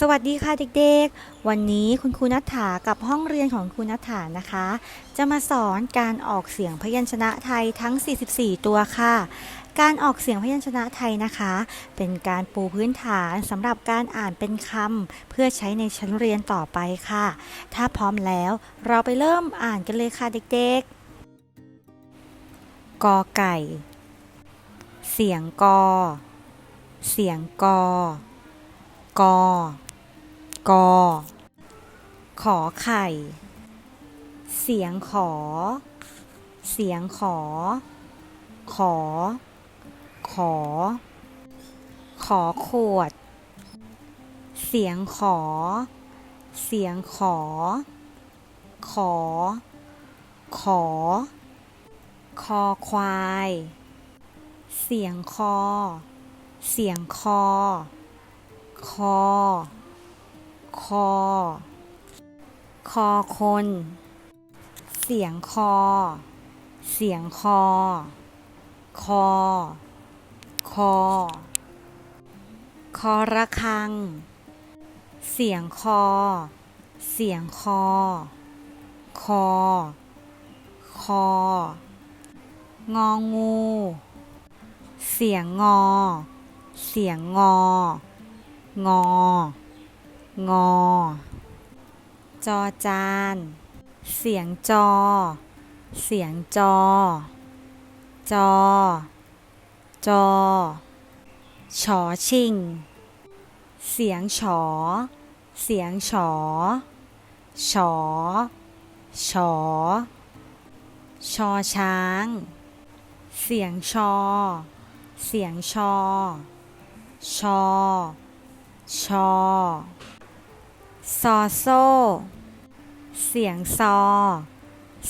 สวัสดีค่ะเด็กๆ วันนี้คุณครูนัฐากับห้องเรียนของครูนัฐานะคะ จะมาสอนการออกเสียงพยัญชนะไทยทั้ง 44 ตัวค่ะ การออกเสียงพยัญชนะไทยนะคะ เป็นการปูพื้นฐานสำหรับการอ่านเป็นคำเพื่อใช้ในชั้นเรียนต่อไปค่ะ ถ้าพร้อมแล้วเราไปเริ่มอ่านกันเลยค่ะเด็กๆ กอไก่ เสียงกอ เสียงกอกอ กอ ขอไข่ เสียงขอ เสียงขอ ขอ ขอ ขอขวด เสียงขอ เสียงขอ ขอ ขอ คอควาย เสียงคอ เสียงคอ คอ คอ คอคน เสียงคอ เสียงคอ คอ คอ คอระฆัง เสียงคอ เสียงคอ คอ คององู เสียงงอ เสียงงอ งอ งอ จอจาน เสียงจอ เสียงจอ จอ จอชอชิง เสียงฉอ เสียงฉอ ฉอ ฉอ ชอช้าง เสียงชอ เสียงชอ ชอ ชอ ซอโซ่เสียงซอ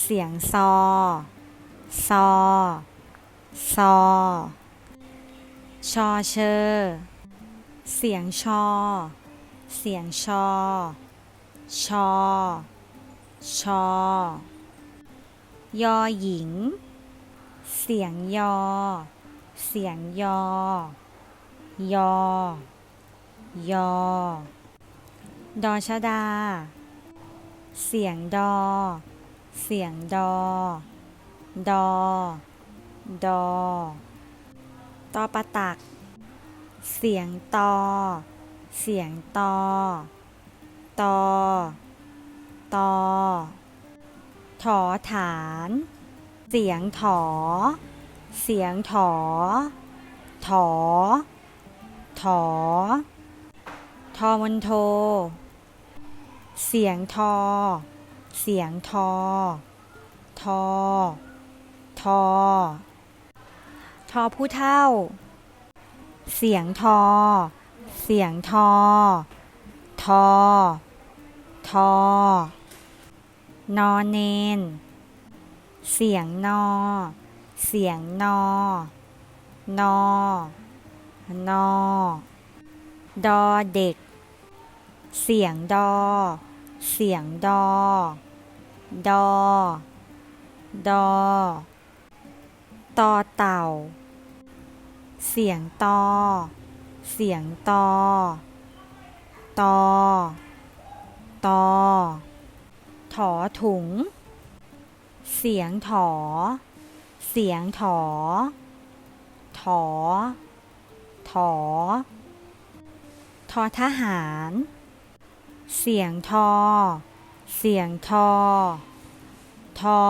เสียงซอ ซอ ซอ ชอเชอ เสียงชอ เสียงชอ ชอ ชอยอหญิง เสียงยอ เสียงยอ ยอ ยอ ดอชดา เสียงดอ เสียงดอ ดอ ดอ ตอประตัก เสียงตอ เสียงตอ ตอ ตอ ถอฐาน เสียงถอ เสียงถอ ถอ ถอทอมันโท เสียงทอ เสียงทอ ทอ ทอ ทอผู้เท่า เสียงทอ เสียงทอ ทอ ทอนอเนน เสียงนอ เสียงนอ นอ นอ ดอเด็ก เสียงดอ เสียงดอ ดอ ดอ ตอเต่า เสียงตอ เสียงตอ ตอ ตอ ถอถุง เสียงถอ เสียงถอ ถอ ถอ ทอทหาร เสียงทอ เสียงทอ ทอ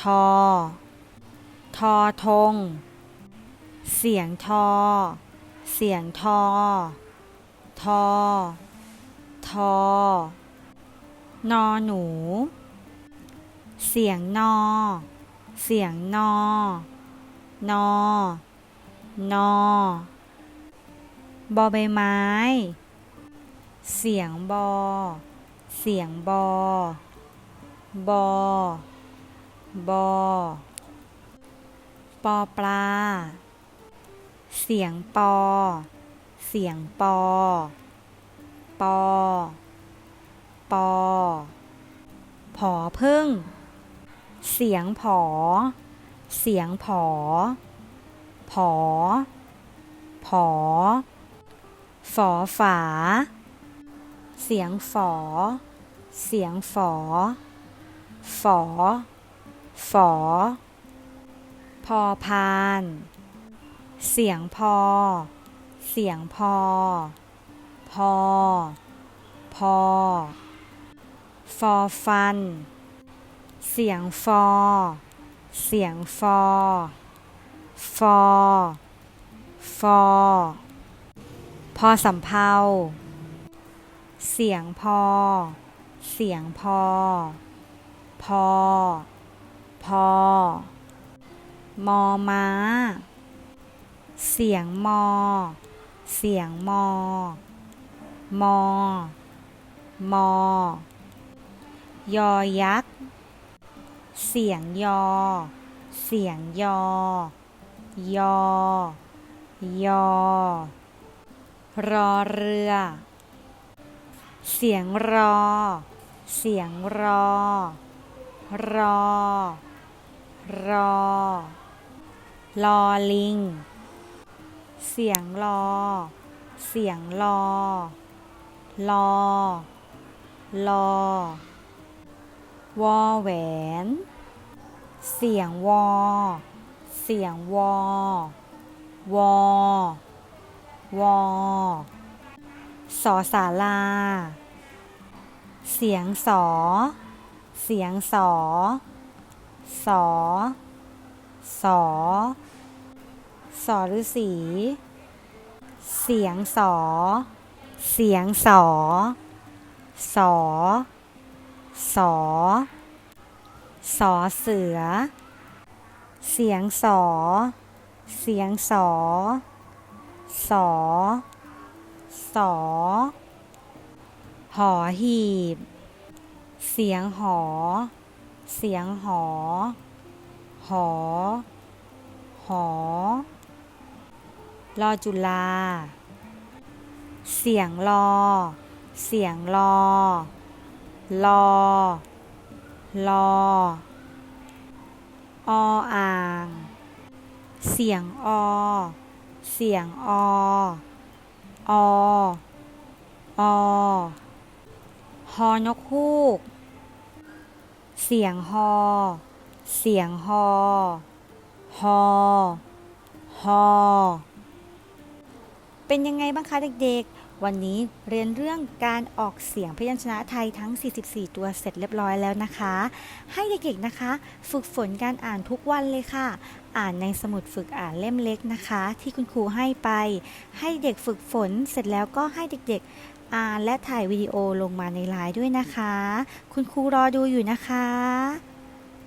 ทอ ทอทง เสียงทอ เสียงทอ ทอ ทอนอหนู เสียงนอ เสียงนอ นอนอบอใบไม้ เสียงบอ เสียงบอ บอ บอ ปอปลา เสียงปอ เสียงปอ ปอ ปอ ผอพึ่ง เสียงผอ เสียงผอ ผอ ผอ ฝอฝา เสียงฝอ เสียงฝอ ฝอ ฝอ พอพาน เสียงพอ เสียงพอ พอ พอ ฟอฟัน เสียงฟอ เสียงฟอ ฟอ ฟอ พอสำเพา เสียงพอ เสียงพอ พอ พอ มอม้า เสียงมอ เสียงมอ มอ มอยอยักษ์ เสียงยอ เสียงยอ ยอ ยอ รอเรือ เสียงรอ เสียงรอ รอ รอ ลอลิง เสียงรอ เสียงรอรอรอวอแหวน เสียงวอ เสียงวอ วอ วอ สอสาลา เสียงสอ เสียงสอ สอ สอ สอฤาษีเสียงสอ เสียงสอ สอ สอ สอเสือ เสียงสอ เสียงสอ สอ สอ หอหีบ เสียงหอ เสียงหอ หอ หอรอจุลา เสียงรอ เสียงรอ รอ รอ ออ่าง เสียงอ เสียงอ ออฮอนกฮูก เสียงฮอ เสียงฮอ ฮอ ฮอ เป็นยังไงบ้างคะเด็กๆ วันนี้เรียนเรื่องการออกเสียงพยัญชนะไทยทั้ง 44 ตัวเสร็จเรียบร้อยแล้วนะคะ ให้เด็กๆนะคะ ฝึกฝนการอ่านทุกวันเลยค่ะ อ่านในสมุดฝึกอ่านเล่มเล็กนะคะ ที่คุณครูให้ไป ให้เด็กฝึกฝนเสร็จแล้วก็ให้เด็กๆ อ่านและถ่ายวิดีโอลงมาในไลน์ด้วยนะคะ คุณครูรอดูอยู่นะคะ